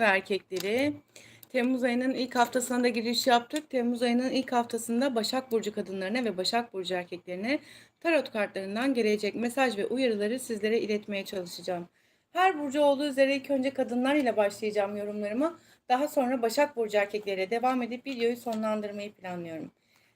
ve erkekleri. Temmuz ayının ilk haftasına da giriş yaptık. Temmuz ayının ilk haftasında Başak Burcu kadınlarına ve Başak Burcu erkeklerine tarot kartlarından gelecek mesaj ve uyarıları sizlere iletmeye çalışacağım. Her burcu olduğu üzere ilk önce kadınlar ile başlayacağım yorumlarıma. Daha sonra Başak Burcu erkeklere devam edip videoyu sonlandırmayı planlıyorum.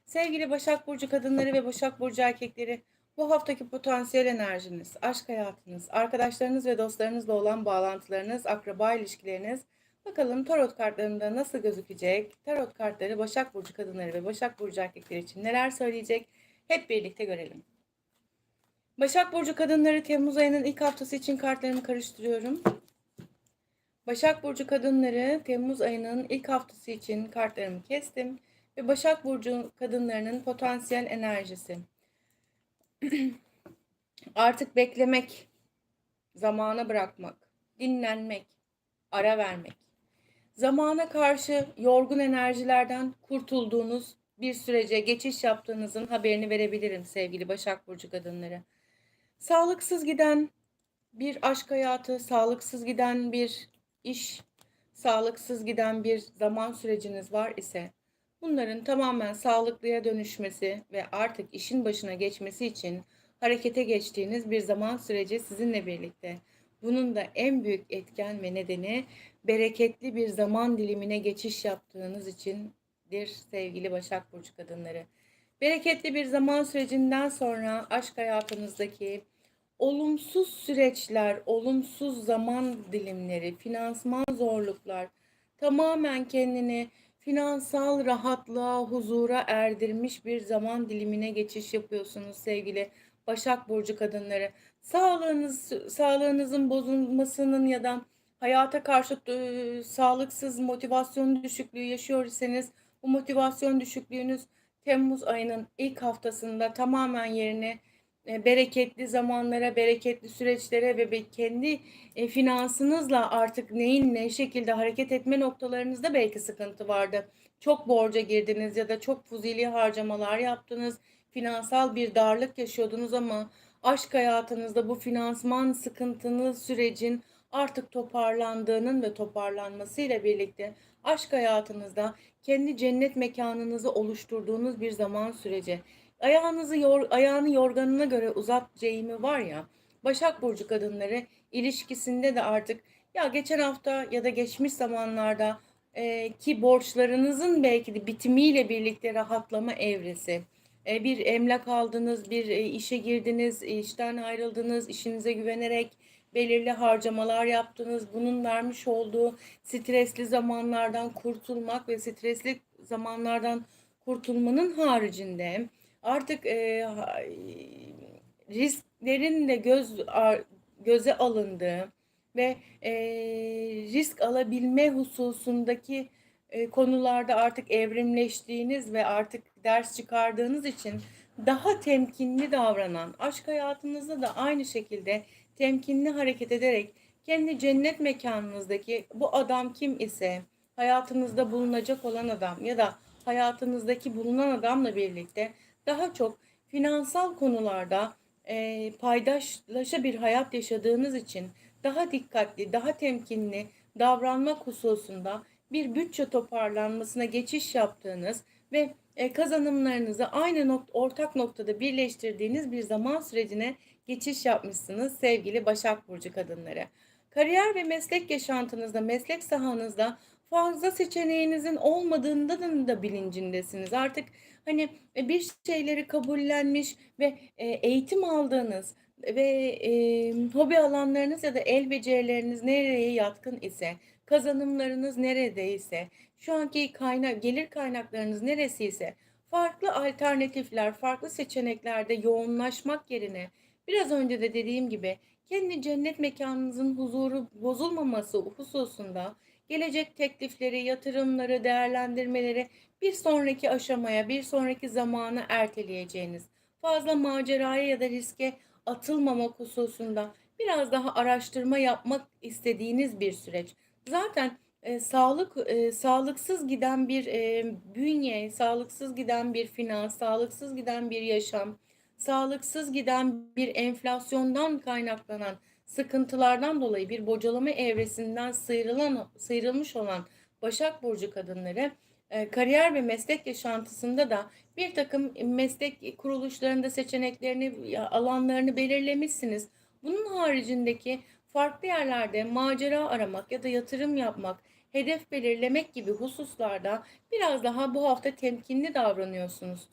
Sevgili Başak Burcu kadınları ve Başak Burcu erkekleri, bu haftaki potansiyel enerjiniz, aşk hayatınız, arkadaşlarınız ve dostlarınızla olan bağlantılarınız, akraba ilişkileriniz, bakalım tarot kartlarında nasıl gözükecek? Tarot kartları Başak Burcu kadınları ve Başak Burcu erkekleri için neler söyleyecek? Hep birlikte görelim. Başak Burcu kadınları Temmuz ayının ilk haftası için kartlarımı karıştırıyorum. Başak Burcu kadınları Temmuz ayının ilk haftası için kartlarımı kestim. Ve Başak Burcu kadınlarının potansiyel enerjisi. Artık beklemek, zamana bırakmak, dinlenmek, ara vermek. Zamana karşı yorgun enerjilerden kurtulduğunuz bir sürece geçiş yaptığınızın haberini verebilirim sevgili Başak Burcu kadınları. Sağlıksız giden bir aşk hayatı, sağlıksız giden bir iş, sağlıksız giden bir zaman süreciniz var ise bunların tamamen sağlıklıya dönüşmesi ve artık işin başına geçmesi için harekete geçtiğiniz bir zaman süreci sizinle birlikte. Bunun da en büyük etken ve nedeni bereketli bir zaman dilimine geçiş yaptığınız içindir sevgili Başak Burcu kadınları. Bereketli bir zaman sürecinden sonra aşk hayatınızdaki olumsuz süreçler, olumsuz zaman dilimleri, finansman zorluklar tamamen kendini finansal rahatlığa, huzura erdirmiş bir zaman dilimine geçiş yapıyorsunuz sevgili Başak Burcu kadınları. Sağlığınız, sağlığınızın bozulmasının ya da hayata karşı e, sağlıksız motivasyon düşüklüğü yaşıyor iseniz bu motivasyon düşüklüğünüz Temmuz ayının ilk haftasında tamamen yerine bereketli zamanlara, bereketli süreçlere ve kendi e, finansınızla artık neyin ne şekilde hareket etme noktalarınızda belki sıkıntı vardı. Çok borca girdiniz ya da çok fuzili harcamalar yaptınız. Finansal bir darlık yaşıyordunuz ama aşk hayatınızda bu finansman sıkıntınız sürecin artık toparlandığının ve toparlanmasıyla birlikte aşk hayatınızda kendi cennet mekanınızı oluşturduğunuz bir zaman süreci ayağınızı yor, ayağını yorganına göre uzat Jamie var ya Başak Burcu kadınları ilişkisinde de artık ya geçen hafta ya da geçmiş zamanlarda e, ki borçlarınızın belki de bitimiyle birlikte rahatlama evresi. E, bir emlak aldınız, bir e, işe girdiniz, işten ayrıldınız, işinize güvenerek belirli harcamalar yaptınız. Bunun vermiş olduğu stresli zamanlardan kurtulmak ve stresli zamanlardan kurtulmanın haricinde artık e, risklerin de göz göze alındığı ve e, risk alabilme hususundaki e, konularda artık evrimleştiğiniz ve artık ders çıkardığınız için daha temkinli davranan, aşk hayatınızda da aynı şekilde temkinli hareket ederek kendi cennet mekanınızdaki bu adam kim ise hayatınızda bulunacak olan adam ya da hayatınızdaki bulunan adamla birlikte daha çok finansal konularda e, paydaşlaşa bir hayat yaşadığınız için daha dikkatli, daha temkinli davranmak hususunda bir bütçe toparlanmasına geçiş yaptığınız ve e, kazanımlarınızı aynı nokta, ortak noktada birleştirdiğiniz bir zaman sürecine geçiş yapmışsınız sevgili Başak Burcu kadınları. Kariyer ve meslek yaşantınızda, meslek sahanızda fazla seçeneğinizin olmadığında da bilincindesiniz. Artık hani e, bir şeyleri kabullenmiş ve e, eğitim aldığınız ve e, hobi alanlarınız ya da el becerileriniz nereye yatkın ise, kazanımlarınız neredeyse, şu anki kaynak gelir kaynaklarınız neresiyse farklı alternatifler, farklı seçeneklerde yoğunlaşmak yerine biraz önce de dediğim gibi kendi cennet mekanınızın huzuru bozulmaması hususunda gelecek teklifleri, yatırımları, değerlendirmeleri bir sonraki aşamaya, bir sonraki zamana erteleyeceğiniz, fazla maceraya ya da riske atılmamak hususunda biraz daha araştırma yapmak istediğiniz bir süreç. Zaten e, sağlık e, sağlıksız giden bir e, bünye, sağlıksız giden bir finans, sağlıksız giden bir yaşam, sağlıksız giden bir enflasyondan kaynaklanan sıkıntılardan dolayı bir bocalama evresinden sıyrılan sıyrılmış olan Başak Burcu kadınları e, kariyer ve meslek yaşantısında da bir takım meslek kuruluşlarında seçeneklerini, alanlarını belirlemişsiniz. Bunun haricindeki farklı yerlerde macera aramak ya da yatırım yapmak, hedef belirlemek gibi hususlarda biraz daha bu hafta temkinli davranıyorsunuz.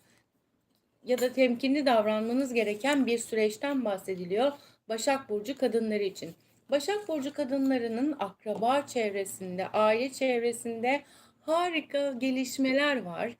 Ya da temkinli davranmanız gereken bir süreçten bahsediliyor Başak Burcu kadınları için. Başak Burcu kadınlarının akraba çevresinde, aile çevresinde harika gelişmeler var.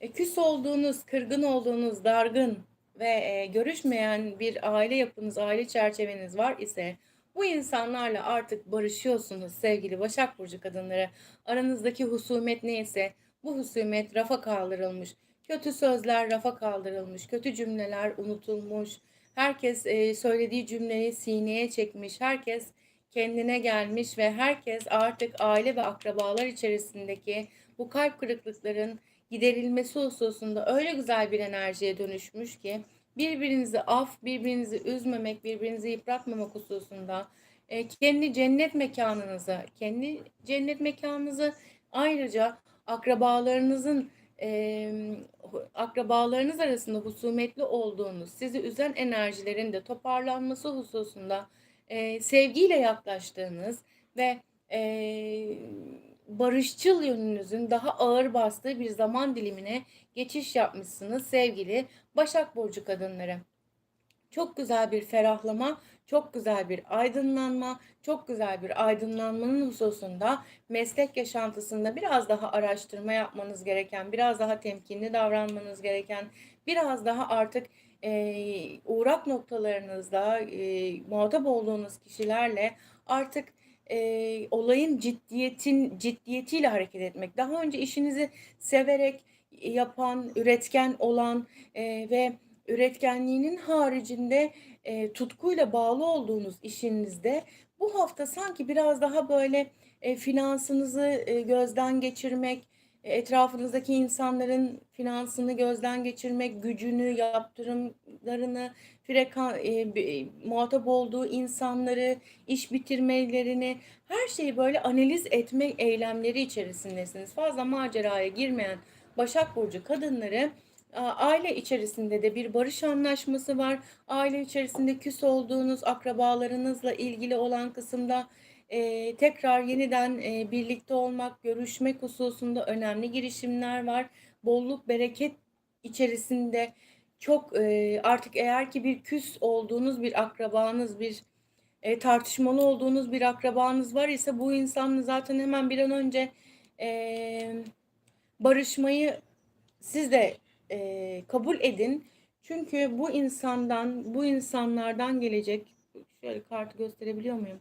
E, küs olduğunuz, kırgın olduğunuz, dargın ve e, görüşmeyen bir aile yapınız, aile çerçeveniz var ise bu insanlarla artık barışıyorsunuz sevgili Başak Burcu kadınları. Aranızdaki husumet neyse bu husumet rafa kaldırılmış. Kötü sözler rafa kaldırılmış, kötü cümleler unutulmuş. Herkes e, söylediği cümleyi sineye çekmiş. Herkes kendine gelmiş ve herkes artık aile ve akrabalar içerisindeki bu kalp kırıklıkların giderilmesi hususunda öyle güzel bir enerjiye dönüşmüş ki birbirinizi af, birbirinizi üzmemek, birbirinizi yıpratmamak hususunda e, kendi cennet mekanınızı, kendi cennet mekanınızı ayrıca akrabalarınızın e, akrabalarınız arasında husumetli olduğunuz, sizi üzen enerjilerin de toparlanması hususunda e, sevgiyle yaklaştığınız ve e, barışçıl yönünüzün daha ağır bastığı bir zaman dilimine geçiş yapmışsınız sevgili Başak Burcu kadınları. Çok güzel bir ferahlama, çok güzel bir aydınlanma, çok güzel bir aydınlanmanın hususunda meslek yaşantısında biraz daha araştırma yapmanız gereken, biraz daha temkinli davranmanız gereken, biraz daha artık e, uğrak noktalarınızda e, muhatap olduğunuz kişilerle artık e, olayın ciddiyetin ciddiyetiyle hareket etmek. Daha önce işinizi severek yapan, üretken olan e, ve üretkenliğinin haricinde e, tutkuyla bağlı olduğunuz işinizde bu hafta sanki biraz daha böyle e, finansınızı e, gözden geçirmek, e, etrafınızdaki insanların finansını gözden geçirmek, gücünü, yaptırımlarını, frekan, e, e, muhatap olduğu insanları, iş bitirmelerini, her şeyi böyle analiz etme eylemleri içerisindesiniz. Fazla maceraya girmeyen Başak Burcu kadınları aile içerisinde de bir barış anlaşması var. Aile içerisinde küs olduğunuz akrabalarınızla ilgili olan kısımda e, tekrar yeniden e, birlikte olmak, görüşmek hususunda önemli girişimler var. Bolluk, bereket içerisinde çok e, artık eğer ki bir küs olduğunuz bir akrabanız, bir e, tartışmalı olduğunuz bir akrabanız var ise bu insanla zaten hemen bir an önce e, barışmayı siz de e, kabul edin. Çünkü bu insandan, bu insanlardan gelecek, şöyle kartı gösterebiliyor muyum?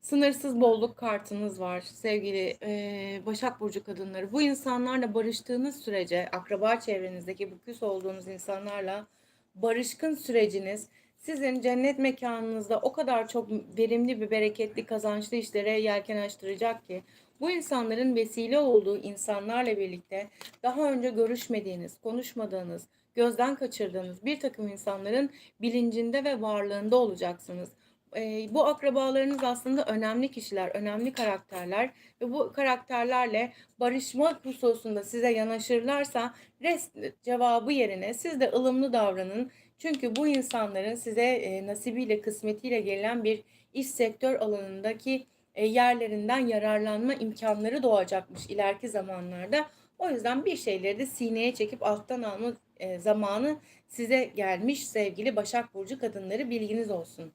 Sınırsız bolluk kartınız var sevgili e, Başak Burcu kadınları. Bu insanlarla barıştığınız sürece, akraba çevrenizdeki bu küs olduğunuz insanlarla barışkın süreciniz sizin cennet mekanınızda o kadar çok verimli bir bereketli kazançlı işlere yelken açtıracak ki bu insanların vesile olduğu insanlarla birlikte daha önce görüşmediğiniz, konuşmadığınız, gözden kaçırdığınız bir takım insanların bilincinde ve varlığında olacaksınız. E, bu akrabalarınız aslında önemli kişiler, önemli karakterler ve bu karakterlerle barışma hususunda size yanaşırlarsa rest cevabı yerine siz de ılımlı davranın. Çünkü bu insanların size e, nasibiyle, kısmetiyle gelen bir iş sektör alanındaki yerlerinden yararlanma imkanları doğacakmış ileriki zamanlarda. O yüzden bir şeyleri de sineye çekip alttan alma e, zamanı size gelmiş sevgili Başak Burcu kadınları bilginiz olsun.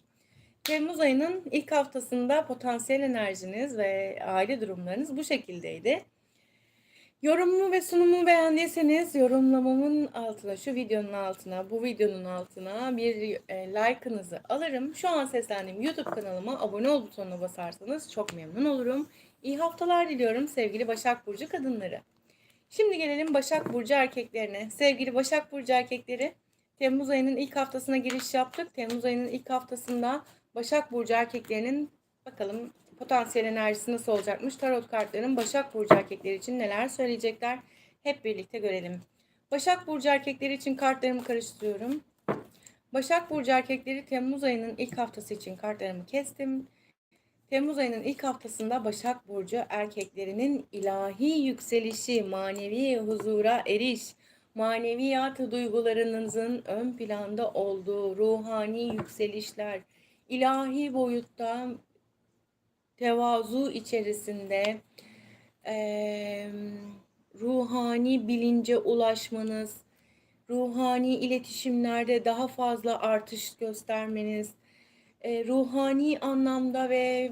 Temmuz ayının ilk haftasında potansiyel enerjiniz ve aile durumlarınız bu şekildeydi. Yorumumu ve sunumu beğendiyseniz yorumlamamın altına, şu videonun altına, bu videonun altına bir e, like'ınızı alırım. Şu an seslendiğim YouTube kanalıma abone ol butonuna basarsanız çok memnun olurum. İyi haftalar diliyorum sevgili Başak Burcu kadınları. Şimdi gelelim Başak Burcu erkeklerine. Sevgili Başak Burcu erkekleri, Temmuz ayının ilk haftasına giriş yaptık. Temmuz ayının ilk haftasında Başak Burcu erkeklerinin bakalım potansiyel enerjisi nasıl olacakmış? Tarot kartlarının Başak Burcu erkekleri için neler söyleyecekler? Hep birlikte görelim. Başak Burcu erkekleri için kartlarımı karıştırıyorum. Başak Burcu erkekleri Temmuz ayının ilk haftası için kartlarımı kestim. Temmuz ayının ilk haftasında Başak Burcu erkeklerinin ilahi yükselişi, manevi huzura eriş, maneviyat duygularınızın ön planda olduğu ruhani yükselişler, ilahi boyutta tevazu içerisinde eee, ruhani bilince ulaşmanız, ruhani iletişimlerde daha fazla artış göstermeniz, e, ruhani anlamda ve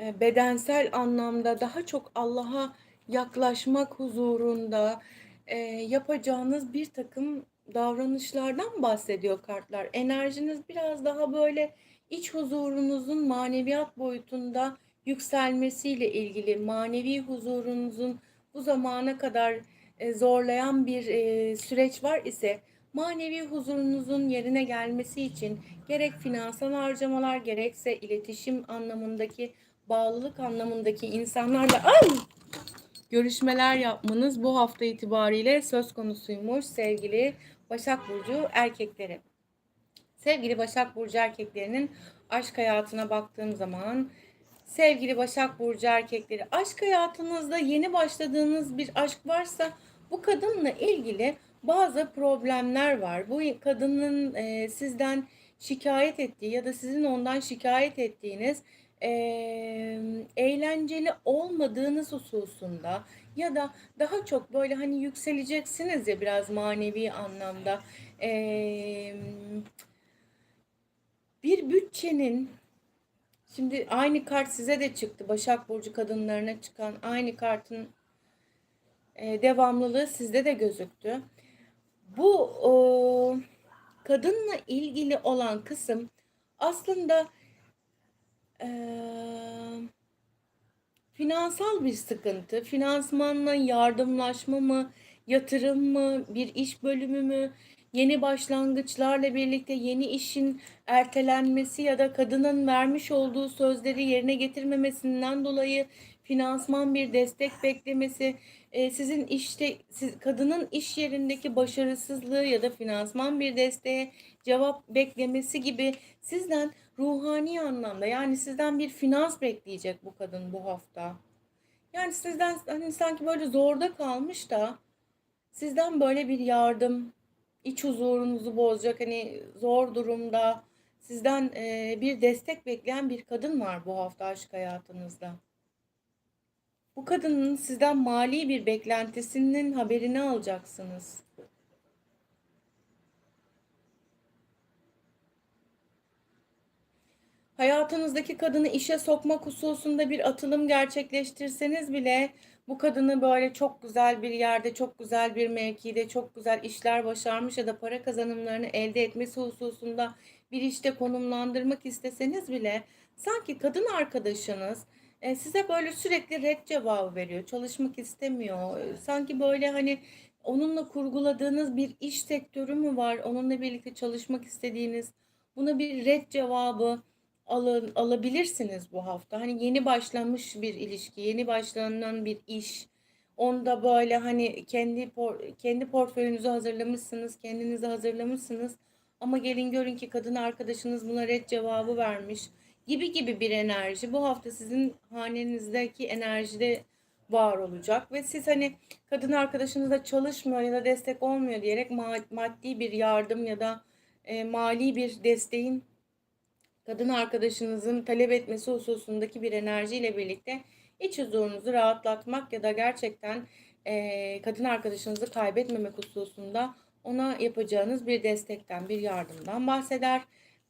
e, bedensel anlamda daha çok Allah'a yaklaşmak huzurunda e, yapacağınız bir takım davranışlardan bahsediyor kartlar. Enerjiniz biraz daha böyle iç huzurunuzun maneviyat boyutunda yükselmesiyle ilgili, manevi huzurunuzun bu zamana kadar e, zorlayan bir e, süreç var ise manevi huzurunuzun yerine gelmesi için gerek finansal harcamalar gerekse iletişim anlamındaki bağlılık anlamındaki insanlarla ay görüşmeler yapmanız bu hafta itibariyle söz konusuymuş sevgili Başak Burcu erkekleri. Sevgili Başak Burcu erkeklerinin aşk hayatına baktığım zaman sevgili Başak Burcu erkekleri aşk hayatınızda yeni başladığınız bir aşk varsa bu kadınla ilgili bazı problemler var. Bu kadının e, sizden şikayet ettiği ya da sizin ondan şikayet ettiğiniz e, eğlenceli olmadığınız hususunda ya da daha çok böyle hani yükseleceksiniz ya biraz manevi anlamda e, bir bütçenin şimdi aynı kart size de çıktı Başak Burcu kadınlarına çıkan aynı kartın e, devamlılığı sizde de gözüktü. Bu o, kadınla ilgili olan kısım aslında e, finansal bir sıkıntı, finansmanla yardımlaşma mı, yatırım mı, bir iş bölümü mü, yeni başlangıçlarla birlikte yeni işin ertelenmesi ya da kadının vermiş olduğu sözleri yerine getirmemesinden dolayı finansman bir destek beklemesi, e, sizin işte siz, kadının iş yerindeki başarısızlığı ya da finansman bir desteğe cevap beklemesi gibi sizden ruhani anlamda yani sizden bir finans bekleyecek bu kadın bu hafta. Yani sizden hani sanki böyle zorda kalmış da sizden böyle bir yardım, iç huzurunuzu bozacak hani zor durumda sizden e, bir destek bekleyen bir kadın var bu hafta aşk hayatınızda. Bu kadının sizden mali bir beklentisinin haberini alacaksınız. Hayatınızdaki kadını işe sokmak hususunda bir atılım gerçekleştirseniz bile bu kadını böyle çok güzel bir yerde, çok güzel bir mevkide, çok güzel işler başarmış ya da para kazanımlarını elde etmesi hususunda bir işte konumlandırmak isteseniz bile sanki kadın arkadaşınız e, size böyle sürekli red cevabı veriyor. Çalışmak istemiyor. E, Sanki böyle hani onunla kurguladığınız bir iş sektörü mü var? Onunla birlikte çalışmak istediğiniz buna bir red cevabı alın, alabilirsiniz bu hafta. Hani yeni başlamış bir ilişki, yeni başlanan bir iş. Onda böyle hani kendi por, kendi portföyünüzü hazırlamışsınız, kendinizi hazırlamışsınız. Ama gelin görün ki kadın arkadaşınız buna red cevabı vermiş gibi gibi bir enerji bu hafta sizin hanenizdeki enerjide var olacak ve siz hani kadın arkadaşınız da çalışmıyor ya da destek olmuyor diyerek maddi bir yardım ya da e, mali bir desteğin kadın arkadaşınızın talep etmesi hususundaki bir enerjiyle birlikte iç huzurunuzu rahatlatmak ya da gerçekten e, kadın arkadaşınızı kaybetmemek hususunda ona yapacağınız bir destekten, bir yardımdan bahseder.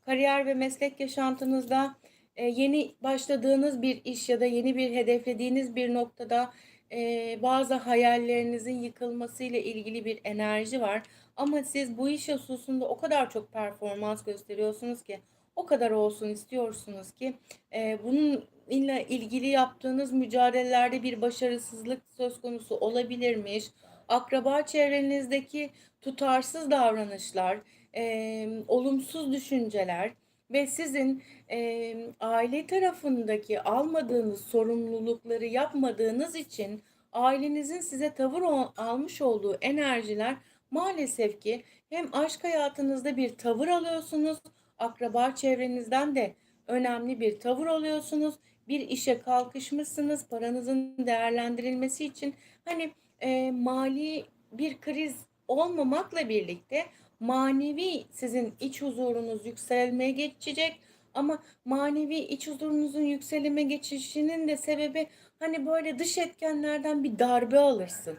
Kariyer ve meslek yaşantınızda e, yeni başladığınız bir iş ya da yeni bir hedeflediğiniz bir noktada e, bazı hayallerinizin yıkılması ile ilgili bir enerji var. Ama siz bu iş hususunda o kadar çok performans gösteriyorsunuz ki o kadar olsun istiyorsunuz ki e, bununla ilgili yaptığınız mücadelelerde bir başarısızlık söz konusu olabilirmiş. Akraba çevrenizdeki tutarsız davranışlar, e, olumsuz düşünceler ve sizin e, aile tarafındaki almadığınız sorumlulukları yapmadığınız için ailenizin size tavır almış olduğu enerjiler Maalesef ki hem aşk hayatınızda bir tavır alıyorsunuz, akraba çevrenizden de önemli bir tavır alıyorsunuz. Bir işe kalkışmışsınız paranızın değerlendirilmesi için. Hani e, mali bir kriz olmamakla birlikte manevi sizin iç huzurunuz yükselmeye geçecek. Ama manevi iç huzurunuzun yükselime geçişinin de sebebi hani böyle dış etkenlerden bir darbe alırsın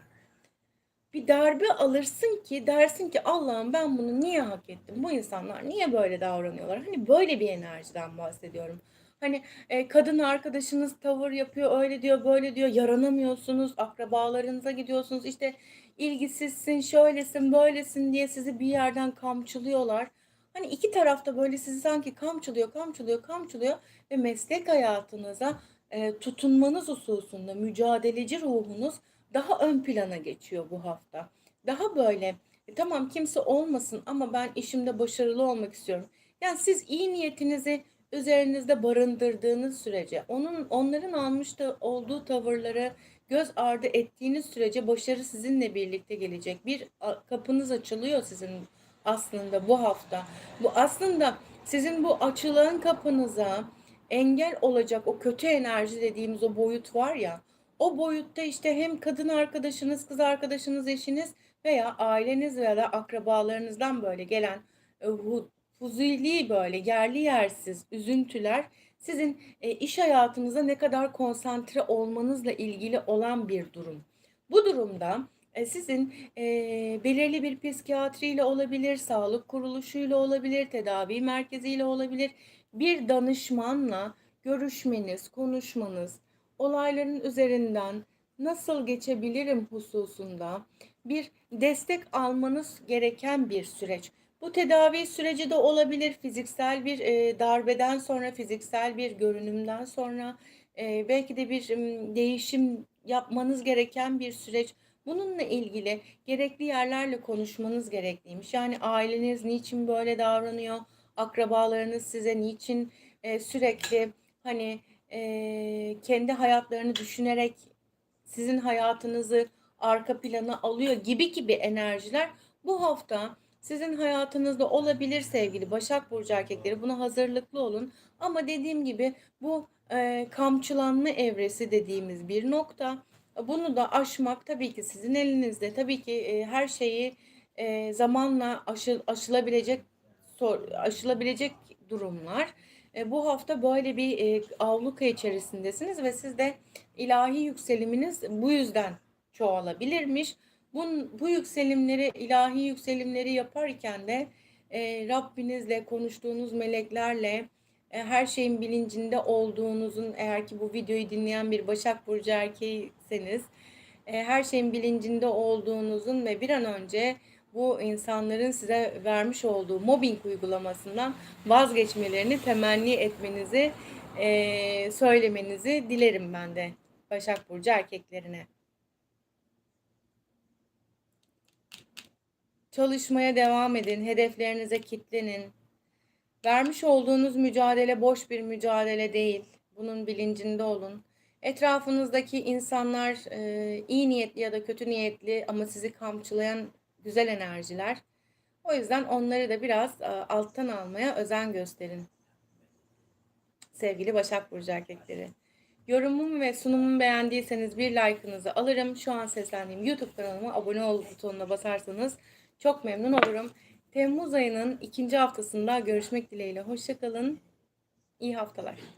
bir darbe alırsın ki dersin ki Allah'ım ben bunu niye hak ettim? Bu insanlar niye böyle davranıyorlar? Hani böyle bir enerjiden bahsediyorum. Hani e, kadın arkadaşınız tavır yapıyor, öyle diyor, böyle diyor, yaranamıyorsunuz, akrabalarınıza gidiyorsunuz, işte ilgisizsin, şöylesin, böylesin diye sizi bir yerden kamçılıyorlar. Hani iki tarafta böyle sizi sanki kamçılıyor, kamçılıyor, kamçılıyor ve meslek hayatınıza e, tutunmanız hususunda mücadeleci ruhunuz daha ön plana geçiyor bu hafta. Daha böyle e, tamam kimse olmasın ama ben işimde başarılı olmak istiyorum. Yani siz iyi niyetinizi üzerinizde barındırdığınız sürece, onun onların almış da olduğu tavırları göz ardı ettiğiniz sürece başarı sizinle birlikte gelecek. Bir kapınız açılıyor sizin aslında bu hafta. Bu aslında sizin bu açılan kapınıza engel olacak o kötü enerji dediğimiz o boyut var ya o boyutta işte hem kadın arkadaşınız, kız arkadaşınız, eşiniz veya aileniz veya da akrabalarınızdan böyle gelen e, fuzuli böyle yerli yersiz üzüntüler sizin e, iş hayatınıza ne kadar konsantre olmanızla ilgili olan bir durum. Bu durumda e, sizin e, belirli bir psikiyatriyle olabilir, sağlık kuruluşuyla olabilir, tedavi merkeziyle olabilir, bir danışmanla görüşmeniz, konuşmanız, olayların üzerinden nasıl geçebilirim hususunda bir destek almanız gereken bir süreç. Bu tedavi süreci de olabilir fiziksel bir e, darbeden sonra, fiziksel bir görünümden sonra e, belki de bir değişim yapmanız gereken bir süreç. Bununla ilgili gerekli yerlerle konuşmanız gerekliymiş. Yani aileniz niçin böyle davranıyor, akrabalarınız size niçin e, sürekli hani e, kendi hayatlarını düşünerek sizin hayatınızı arka plana alıyor gibi gibi enerjiler bu hafta sizin hayatınızda olabilir sevgili Başak Burcu erkekleri. Buna hazırlıklı olun. Ama dediğim gibi bu e, kamçılanma evresi dediğimiz bir nokta. Bunu da aşmak tabii ki sizin elinizde. Tabii ki e, her şeyi e, zamanla aşı, aşılabilecek aşılabilecek durumlar. E, bu hafta böyle bir e, avluka içerisindesiniz ve sizde ilahi yükseliminiz bu yüzden çoğalabilirmiş. Bu, bu yükselimleri, ilahi yükselimleri yaparken de e, Rabbinizle konuştuğunuz meleklerle e, her şeyin bilincinde olduğunuzun eğer ki bu videoyu dinleyen bir Başak Burcu erkeğiyseniz e, her şeyin bilincinde olduğunuzun ve bir an önce bu insanların size vermiş olduğu mobbing uygulamasından vazgeçmelerini temenni etmenizi, e, söylemenizi dilerim ben de Başak Burcu erkeklerine. Çalışmaya devam edin, hedeflerinize kitlenin. Vermiş olduğunuz mücadele boş bir mücadele değil. Bunun bilincinde olun. Etrafınızdaki insanlar e, iyi niyetli ya da kötü niyetli ama sizi kamçılayan güzel enerjiler. O yüzden onları da biraz e, alttan almaya özen gösterin. Sevgili Başak Burcu erkekleri. Yorumumu ve sunumumu beğendiyseniz bir like'ınızı alırım. Şu an seslendiğim YouTube kanalıma abone ol butonuna basarsanız çok memnun olurum. Temmuz ayının ikinci haftasında görüşmek dileğiyle. Hoşçakalın. İyi haftalar.